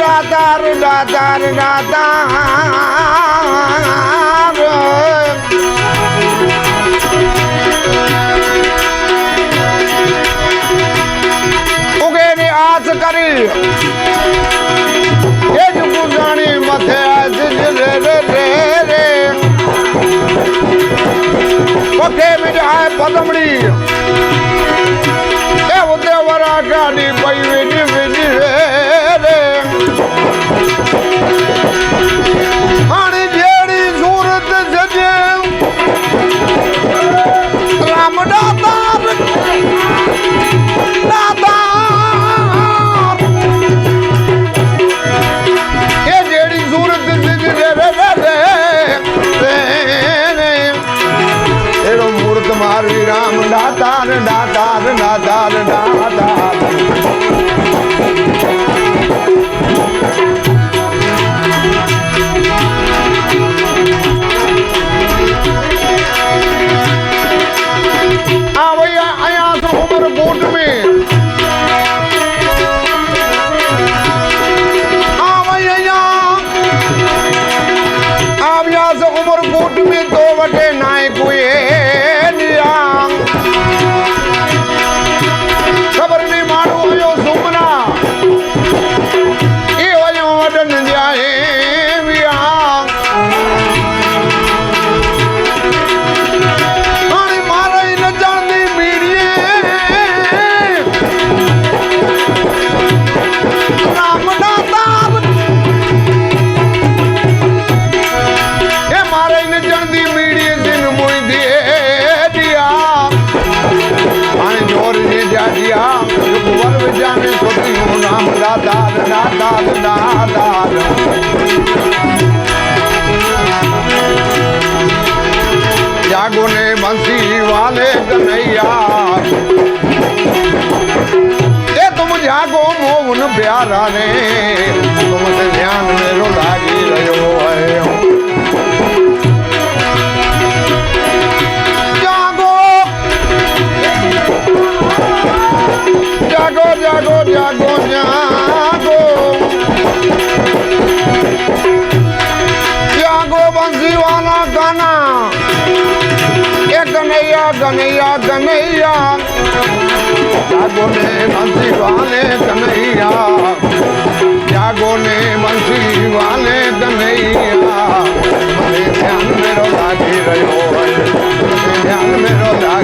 રામ દાદા રે દાદા રે દાદા ઉગેની આસ કરી એ જ ગુજાણી મથે આજ રે રે રે રે પગે વિજાય રામ દાતાર દાતાર દાતાર દાતાર आ ને જાડિયા કુંવર વિજાને સોતી હું નામ દાદાર દાદાર દાદાર જાગો ને બંસી વાલે કનૈયા એ તુમ જાગો મોહન પ્યારા ને તુમ સે ધ્યાન મેરો લાગી રહ્યો હૈ જાગો જાગો જાગો જાગો જાગો જાગો બંસીવાલા ગાના. એ કનૈયા કનૈયા કનૈયા જાગો ને બંસી વાલે કનૈયા જાગો ને બંસી વાલે કનૈયા ધ્યાન મેરો લાગી રહ્યો ધ્યાન મેરો લાગી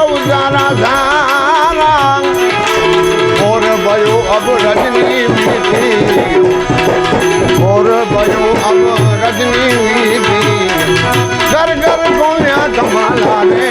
સૌ જાના જાના મોર ભયો અબ રજની મીઠી મોર ભયો અબ રજની મીઠી ઘર ઘર ગોળ્યા તમારા રે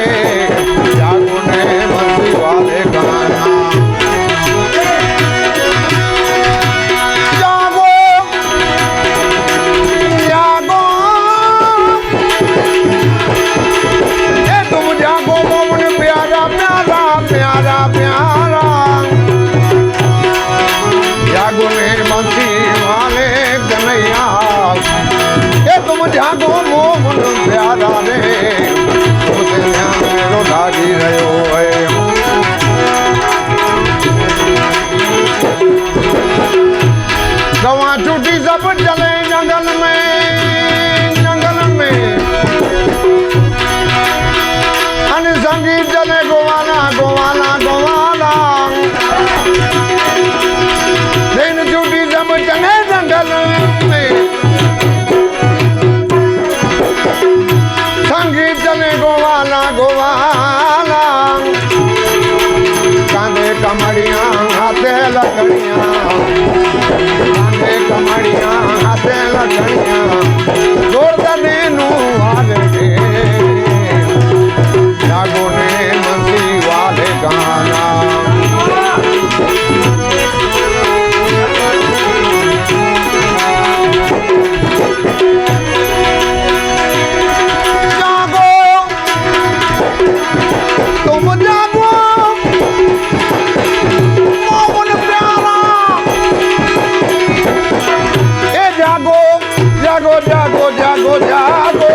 જાગો જાગો જાગો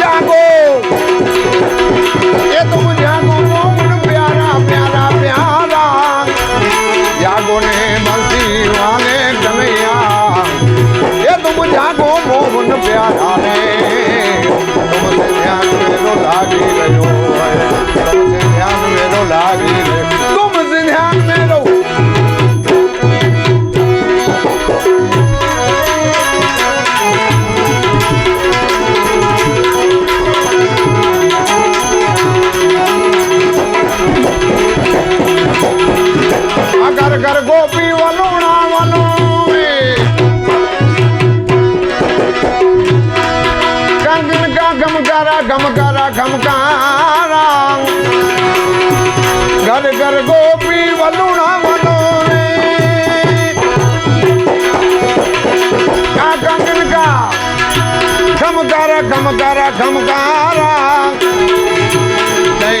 જાગો એ તું જાગો મોમણ પ્યારા પ્યારા પ્યારા જાગો ને મલતી વાલે ગમૈયા એ તું જાગો મોમણ પ્યારા ને તમને ધ્યાન મેરો લાગી ગયો તારા ઘર ઘર ગોપી વલુણા વલો કા કંગન કા ખમકારા ખમકારા ખમકારા દઈ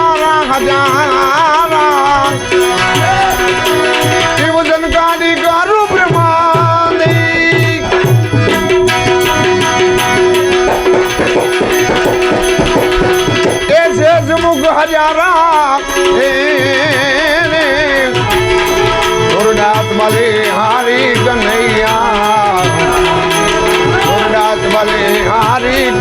હજારા શિવ સનકારી ગારું બ્રહ્માની એ શેષ મુખ હજારા ગુરદાસ બલે હારી કનૈયા ગુરદાસ બલે હારી